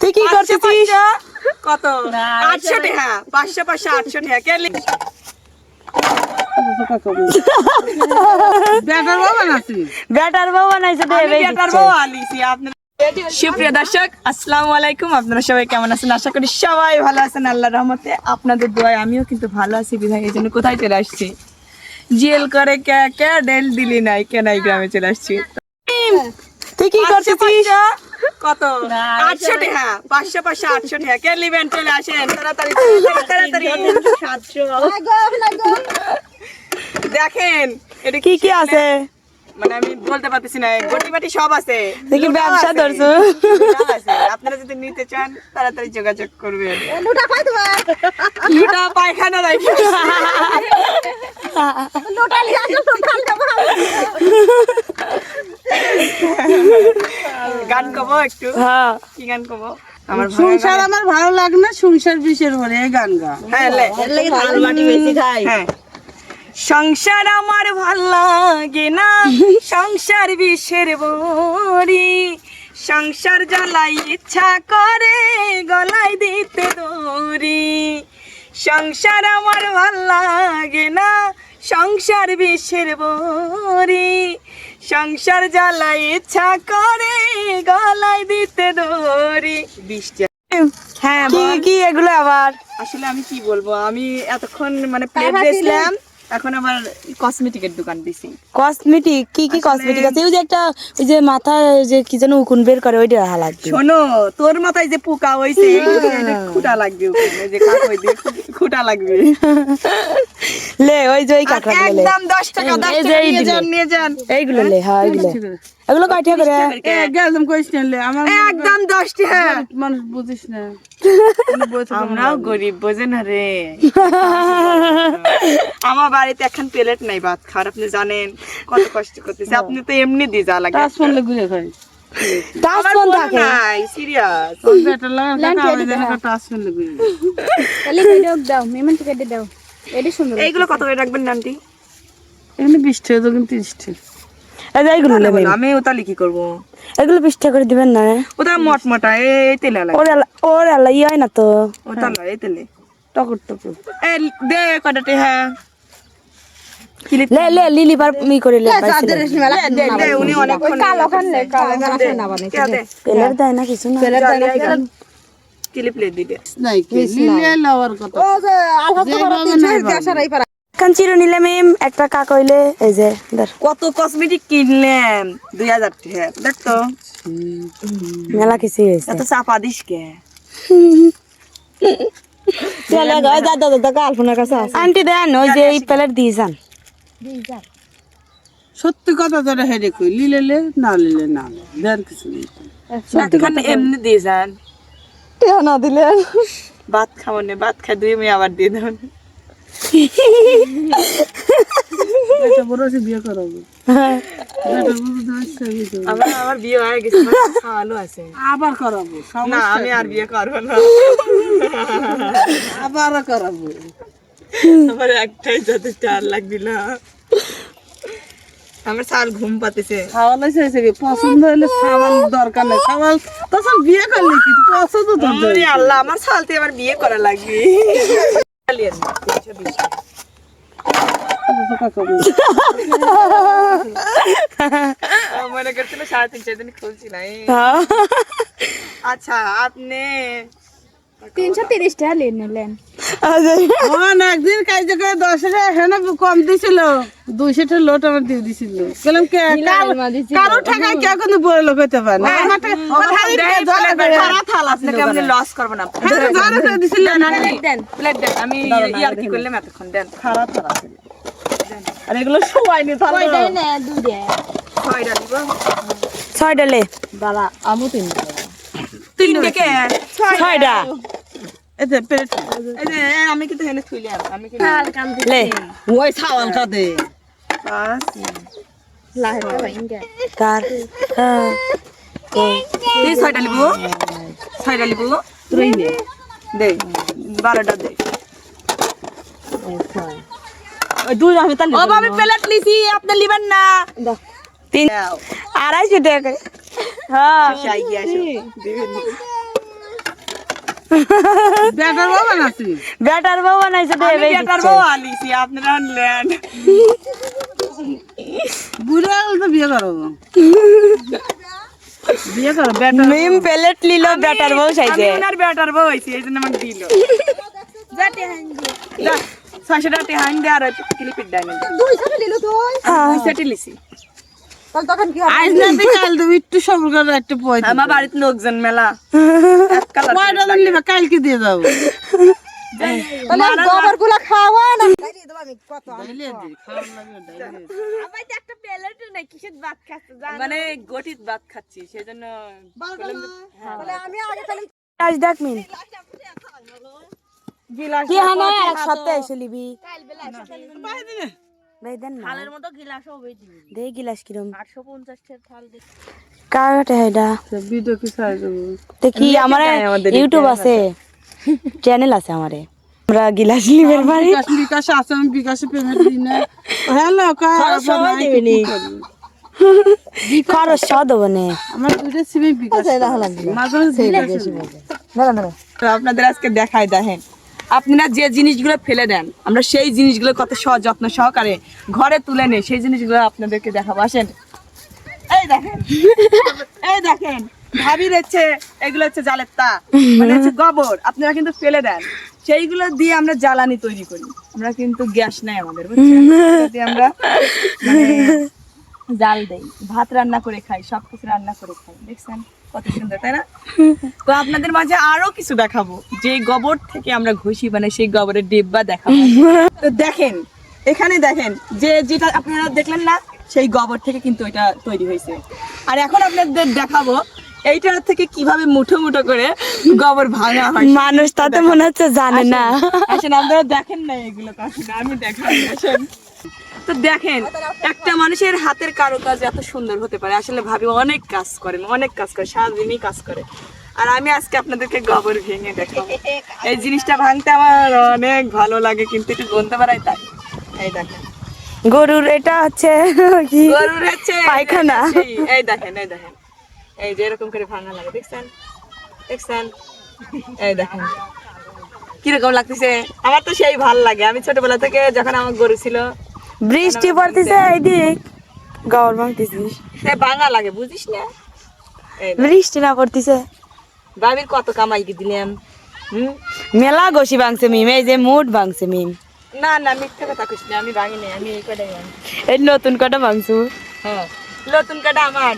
তুই কি করছিস কত? আটশো টাকা। পাঁচশো পাঁচশো আটশো টাকা। কে লি- বেটার বাবা ব্যাটার বউ বানাইছে দে আমি বেই বেটার দিচ্ছে। বউ আলিছি আপনার সুপ্রিয় দর্শক আসসালামু আলাইকুম। আপনারা সবাই কেমন আছেন? আশা করি সবাই ভালো আছেন আল্লাহ রহমতে। আপনাদের দোয়ায় আমিও কিন্তু ভালো আছি বিধায় এই জন্য কোথায় চলে আসছি? জেল করে কে কে ডেল দিলি নাই কেনাই গ্রামে চলে আসছি। তুই কি করছিস কত? আটশো টাকা পাঁচশো পাঁচশো আটশো টাকা কে নিবেন চলে আসেন। তাড়াতাড়ি তাড়াতাড়ি দেখেন এটা কি কি আছে? মানে আমি বলতে পারতেছি না গটি বাটি সব আছে। লুটাও ব্যবসা ধরছো? আপনারা যদি নিতে চান তাড়াতাড়ি যোগাযোগ করবেন। লুটা পায়খানা রাখি গান কবো একটু? হ্যাঁ। কি গান কবো? আমার ভালো সংসার লাগে। আমার ভালো লাগে না সংসার বিষের ভরে গান গা হ্যাঁ লে। হ্যাঁ। সংসার আমার ভালো লাগে না। সংসার বিষের বরি সংসার জ্বালাই ইচ্ছা করে গলায় দিতে দড়ি। সংসার আমার ভালো লাগে না সংসার বিষের বরি সংসার জ্বালাই ইচ্ছা করে গলায় দিতে দড়ি। বৃষ্টি হ্যাঁ কি এগুলো আবার? আসলে আমি কি বলব? আমি এতক্ষণ মানে প্লেট বেচলাম। এখন আবার কসমেটিকের দোকান দিছি। কসমেটিক কি কি কসমেটিক আছে? ওই যে একটা ওই যে মাথায় যে কি যেন উকুন বের করে ওইটা হালা লাগবে শোনো তোর মাথায় যে পোকা হইছে খুঁটা লাগবে ওখানে, যে কাকই দিয়ে খুঁটা লাগবে। লে ওই যে ওই কাকড়া একদম দশ টাকা দশ এই যে টাকা নিয়ে যান নিয়ে যান। এইগুলো লে হ্যাঁ এইগুলো। এগুলো করে? এ গেলাম কইস না আমার একদম দশ টাকা মানুষ বুঝিস না। আমরাও গরিব বোঝে না রে। আমার বাড়িতে এখন প্লেট নাই ভাত খাওয়ার আপনি জানেন কত কষ্ট করতেছে। আপনি তো এমনি দিয়ে যা লাগে। ঘুরে খাই। টাচ ফোন থাকে? নাই সিরিয়াস লাগে টাচ ঘুরে। তাহলে ভিডিও দাও মেমেন্ট কেটে দাও। এটা সুন্দর এইগুলো কত করে রাখবেন নামটি এমনি বিশ টাকা কিন্তু তিরিশ টাকা। এই এইগুলো নেবেন। আমি ওতালি কি করব। এগুলো বিশ টাকা করে দিবেন না? ওটা মট মটা এই তেলে লাগে ওর আলা- ওর আল্লাহ ইয়ে হয় না তো? ওটা লয় এই তেলে। টকর টকর এ দে কটাতে হ্যাঁ। লে লে লিলি বার মি করে লে দে দে উনি অনেকক্ষণ কালো খান লে কালো খান দে পেলার দেয় না কিছু না। ক্লিপ লে দিতে কথা। কান চিরো একটা কাক হইলে এই যে কত কসমেটিক কিনলাম দুই হাজার টাকা দেখ তো। মেলা কিছু হয়েছে। এত চাপা দিস কে? চলে গো দাদা দাদা কালপনার কাছে আছে। আন্টি দেন ওই যে এই প্লেট দিয়ে যান। সত্যি কথা যারা হেরে কই লিলেলে না লিলে না। দেন কিছু নেই। এখন এমনি দিয়ে যান। না দিলে ভাত খাব না ভাত খাই দুই মেয়ে আবার দিয়ে হচ্ছে বিয়ে তো আমার আমার বিয়ে হয়ে গেছে খাওয়ানো আছে। আবার করাবো না আমি আর বিয়ে করব না। আবার করাবো। আমার একটাই যথেষ্ট আর লাগবি না। আমার সাল ঘুম পাতেছে। খাওয়ালে চাইছে কি? পছন্দ হলে খাওয়ার দরকার নেই। খাওয়াল তখন বিয়ে করলে কি? পছন্দ তো আল্লাহ আমার সালতে আবার বিয়ে করা লাগবে। আমার মনে করছিল সাড়ে তিন চার দিন খুলছি না এই। আচ্ছা আপনি তিনশো তিরিশ টাকা নিয়ে নিলেন একদিন কাজ করে দশ হাজার হেন কম দিছিল। দুইশো টাকা লোট আমার দিয়ে দিছিল। বললাম কে কারও টাকায় কেউ কিন্তু বড় লোক হইতে পারে না। আমার আমি লস করব না। দিছিল। না দেন প্লেট দেন আমি ইয়ার কি করলাম এতক্ষণ দেন। খারাপ খারাপ আর এগুলো সবাইনি তাহলে ছয়টা দিব ছয়টা লে। তিনটে। কে? ছয়টা। আমি কিন্তু হেনে থুইলাম আমি কিন্তু ওই ছাওয়াল কাদে কার? হ্যাঁ। তুই ছয়টা লিব? ছয়টা লিব? তুই নে দে বারোটা দে। ওই দুই আমি তাহলে ও আমি প্লেট লিছি আপনি লিবেন না। তিন আড়াইশো টাকা। হ্যাঁ বেটার বাবা নাচি বেটার বউ বানাইছে দে আমি বেটার দিচ্ছে। বউ আলিছি আপনারা ল্যান্ড বুড়া হলে তো বিয়ে করব বিয়ে করো বেটার মিম প্লেট লিলো বেটার বউ আমি সাইজে ওনার বেটার বউ হইছি এই জন্য আমাকে দিল। যা, ছয়শো টাকা টেহান দে আর ক্লিপের ডাইনে। সেটি লিছি আজ না কাল দেবো একটু সবর করে একটা পয়সা আমার বাড়িতে লোকজন মেলা। এক দিন নিবে কালকে দিয়ে যাব গোবরগুলা খাওয়া না। মানে গটিত ভাত খাচ্ছি সেই জন্য আজ দেখ মিম কি হানা এক সপ্তাহে এসে লিবি ভাই দেন না। দে গিলাস কিরম। কাটে হেডা ভিডিও কি সাই দেখি আমার ইউটিউব আছে? চ্যানেল আছে আমারে। আমরা গিলাস বাড়ি বিকাশ বিকাশ আছে আমি বিকাশে পেমেন্ট দিই না। হ্যালো সবাই দিবেনি। খরচ সদ বনে আমার দুইটা সিমে বিকাশ মাঝে মাঝে তো আপনাদের আজকে দেখাই দেখেন। আপনারা যে জিনিসগুলো ফেলে দেন, আমরা সেই জিনিসগুলো কত যত্ন সহকারে ঘরে তুলে নেই সেই জিনিসগুলো আপনাদেরকে দেখাবো। আসেন। এই দেখেন। এই দেখেন। ভাবির হচ্ছে, এগুলো হচ্ছে জালের তা। মানে হচ্ছে গোবর। আপনারা কিন্তু ফেলে দেন। সেইগুলো দিয়ে আমরা জ্বালানি তৈরি করি। আমরা কিন্তু গ্যাস নাই আমাদের, বুঝছেন? আমরা মানে জাল দেই। ভাত রান্না করে খাই সব কিছু রান্না করে খাই। দেখছেন কত সুন্দর তাই না? তো আপনাদের মাঝে আরও কিছু দেখাবো। যে গোবর থেকে আমরা ঘষি মানে সেই গোবরের ডিব্বা দেখাবো। তো দেখেন এখানে দেখেন যে যেটা আপনারা দেখলেন না সেই গোবর থেকে কিন্তু এটা তৈরি হয়েছে। আর এখন আপনাদের দেখাবো এইটার থেকে কীভাবে মুঠো মুঠো করে গোবর ভাঙা হয়? মানুষ তাতে মনে হচ্ছে জানে না। আসেন আপনারা দেখেন না এগুলো আমি দেখাই আসেন। তো দেখেন একটা মানুষের হাতের কারুকাজ এত সুন্দর হতে পারে। আসলে ভাবি অনেক কাজ করেন অনেক কাজ করে সারাদিনই কাজ করে। আর আমি আজকে আপনাদেরকে গোবর ভেঙে দেখাবো। এই জিনিসটা ভাঙতে আমার অনেক ভালো লাগে কিন্তু একটু বলতে পারাই তাই। এই দেখেন। গরুর এটা হচ্ছে কি? গরুর হচ্ছে পায়খানা। এই দেখেন এই দেখেন। এই যে এরকম করে ভাঙা লাগে দেখছেন? দেখছেন? এই দেখেন। কীরকম লাগতেছে? আমার তো সেই ভালো লাগে। আমি ছোটবেলা থেকে যখন আমার গরু ছিল বৃষ্টি পড়তেছে এইদিক। গড় ভাঙতেছিস। সে ভাঙা লাগে বুঝিস না? বৃষ্টি না পড়তেছে। ভাবির কত কামাই কি দিলাম হুম? মেলা গসি ভাঙছে মিম এই যে মুড ভাঙছে মিম। না না মিথ্যে কথা কইস না আমি ভাঙি নাই আমি এই কটাই ভাঙি এই নতুন কটা ভাঙছু? হ্যাঁ। নতুন কাটা আমার।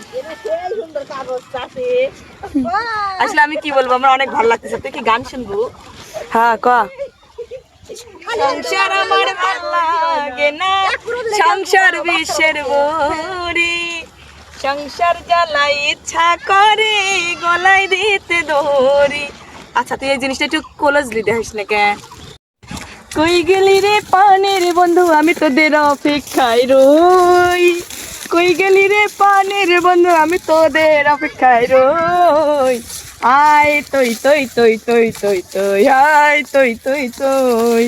আসলে আমি কি বলব আমার অনেক ভালো লাগতেছে। তুই কি গান শুনব? হ্যাঁ ক। সংসার আমার ভালো লাগে না সংসার বিশ্বের বরি সংসার জ্বালাই ইচ্ছা করে গলায় দিতে দড়ি। আচ্ছা তুই এই জিনিসটা একটু কলজলি দেখিস না কে? কই গেলি রে পানের বন্ধু আমি তোদের অপেক্ষায় রই। কই গেলি রে পানের বন্ধু আমি তোদের অপেক্ষায় রই আয় তই তই তই তই তই তই আয় তই তই তই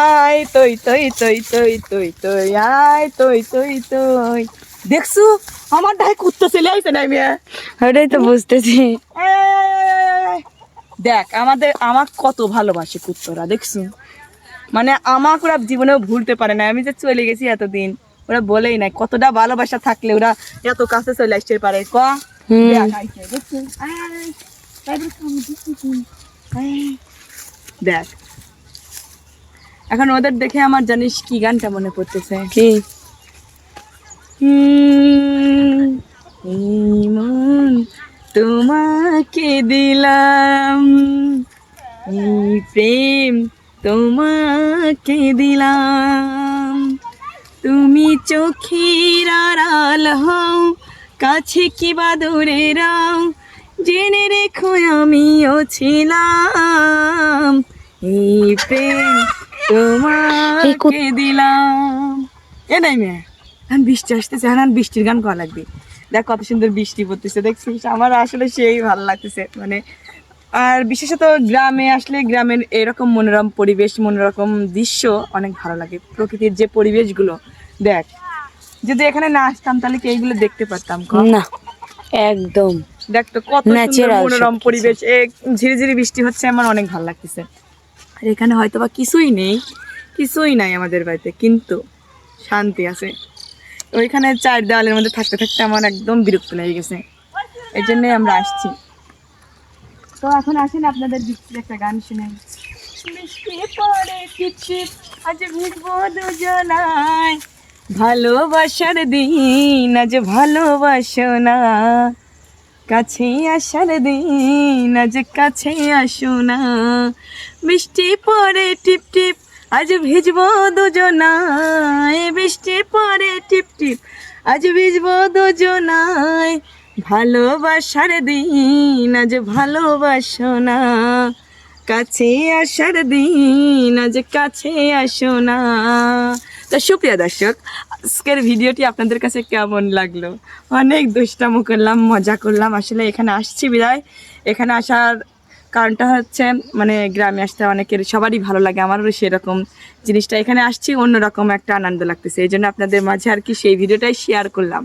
আয় তই তই তই তই তই তই আয় তই তই তই দেখছু আমার ডাই কুত্তা চলে আইছে না মেয়ে ওটাই তো বুঝতেছি দেখ আমাদের আমার কত ভালোবাসে কুত্তরা দেখছু মানে আমাকে ওরা জীবনেও ভুলতে পারে না আমি যে চলে গেছি এতদিন ওরা বলেই নাই কতটা ভালোবাসা থাকলে ওরা এত কাছে চলে আসতে পারে? ক? দেখ, এখন ওদের দেখে আমার জানিস কি গানটা মনে পড়তেছে? কি? মন তোমাকে দিলাম প্রেম তোমাকে দিলাম। তুমি চোখের আড়াল হও কাছে কি বা দূরে রাও? জেনে রেখো আমিও ছিলাম এই প্রেম তোমাকে দিলাম। এ নাই মেয়ে এখন বৃষ্টি আসতেছে এখন আর বৃষ্টির গান করা লাগবে। দেখ কত সুন্দর বৃষ্টি পড়তেছে দেখছিস? আমার আসলে সেই ভালো লাগতেছে মানে আর বিশেষত গ্রামে আসলে গ্রামের এরকম মনোরম পরিবেশ মনোরকম দৃশ্য অনেক ভালো লাগে। প্রকৃতির যে পরিবেশগুলো দেখ যদি এখানে না আসতাম তাহলে কি এইগুলো দেখতে পারতাম না একদম। দেখতো কত সুন্দর মনোরম। পরিবেশ ঝিরি ঝিরি বৃষ্টি হচ্ছে আমার অনেক ভালো লাগতেছে। আর এখানে হয়তো বা কিছুই নেই কিছুই নাই আমাদের বাড়িতে কিন্তু শান্তি আছে। ওইখানে চার দেওয়ালের মধ্যে থাকতে থাকতে আমার একদম বিরক্ত লেগে গেছে। এই জন্যই আমরা আসছি। তো এখন আসেন আপনাদের দিচ্ছি একটা গান শুনে। বৃষ্টি পড়ে টিপটিপ আজ ভিজবো দুজনায়। ভালোবাসার দিন, আজ ভালোবাসো না। কাছে আসার দিন, আজ কাছে আসো না। বৃষ্টি পড়ে টিপ টিপ, আজ ভিজবো দুজনায়। বৃষ্টি পড়ে টিপ টিপ, আজ ভিজবো দুজনায়। ভালোবাসার দিন, আজ ভালোবাসো না। কাছে আসার দিন, আজ কাছে আসো না। তো সুপ্রিয় দর্শক, আজকের ভিডিওটি আপনাদের কাছে কেমন লাগল? অনেক দুষ্টামো করলাম, মজা করলাম। আসলে এখানে আসছি বিদায়। এখানে আসার কারণটা হচ্ছে মানে গ্রামে আসতে অনেকের সবারই ভালো লাগে, আমারও সেরকম জিনিসটা। এখানে আসছি, অন্যরকম একটা আনন্দ লাগতেছে। এই জন্য আপনাদের মাঝে আর কি সেই ভিডিওটাই শেয়ার করলাম।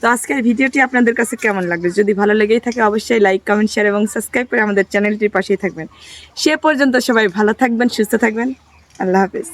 তো আজকের ভিডিওটি আপনাদের কাছে কেমন লাগবে যদি ভালো লেগেই থাকে, অবশ্যই লাইক কমেন্ট শেয়ার এবং সাবস্ক্রাইব করে আমাদের চ্যানেলটির পাশেই থাকবেন। সে পর্যন্ত সবাই ভালো থাকবেন, সুস্থ থাকবেন। আল্লাহ হাফিজ।